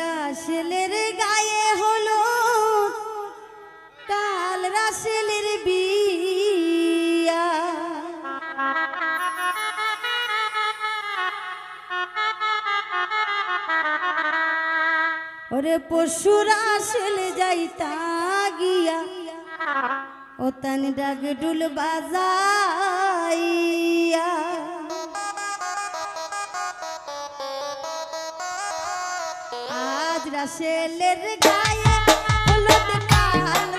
রাসেলের গায়ে হলো কাল রাসেলের বিয়া। ওরে পশু রাসেল যাইতা গিয়া, ও তানি ডাক ডুল বাজাইয়া রাসেলের গায়ে হলুদ কান